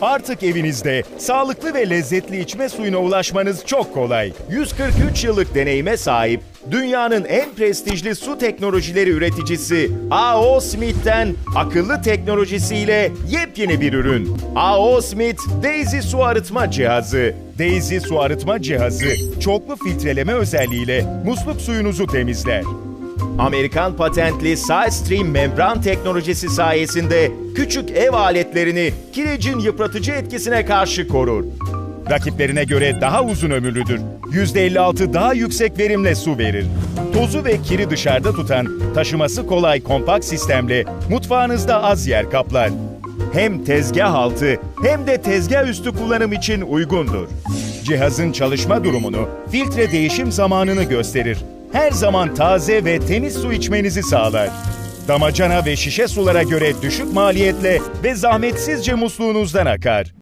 Artık evinizde sağlıklı ve lezzetli içme suyuna ulaşmanız çok kolay. 143 yıllık deneyime sahip dünyanın en prestijli su teknolojileri üreticisi A.O. Smith'ten akıllı teknolojisiyle yepyeni bir ürün. A.O. Smith Daisy su arıtma cihazı. Daisy su arıtma cihazı çoklu filtreleme özelliğiyle musluk suyunuzu temizler. Amerikan patentli SideStream membran teknolojisi sayesinde küçük ev aletlerini kirecin yıpratıcı etkisine karşı korur. Rakiplerine göre daha uzun ömürlüdür. %56 daha yüksek verimle su verir. Tozu ve kiri dışarıda tutan, taşıması kolay kompakt sistemle mutfağınızda az yer kaplar. Hem tezgah altı hem de tezgah üstü kullanım için uygundur. Cihazın çalışma durumunu, filtre değişim zamanını gösterir. Her zaman taze ve temiz su içmenizi sağlar. Damacana ve şişe sulara göre düşük maliyetle ve zahmetsizce musluğunuzdan akar.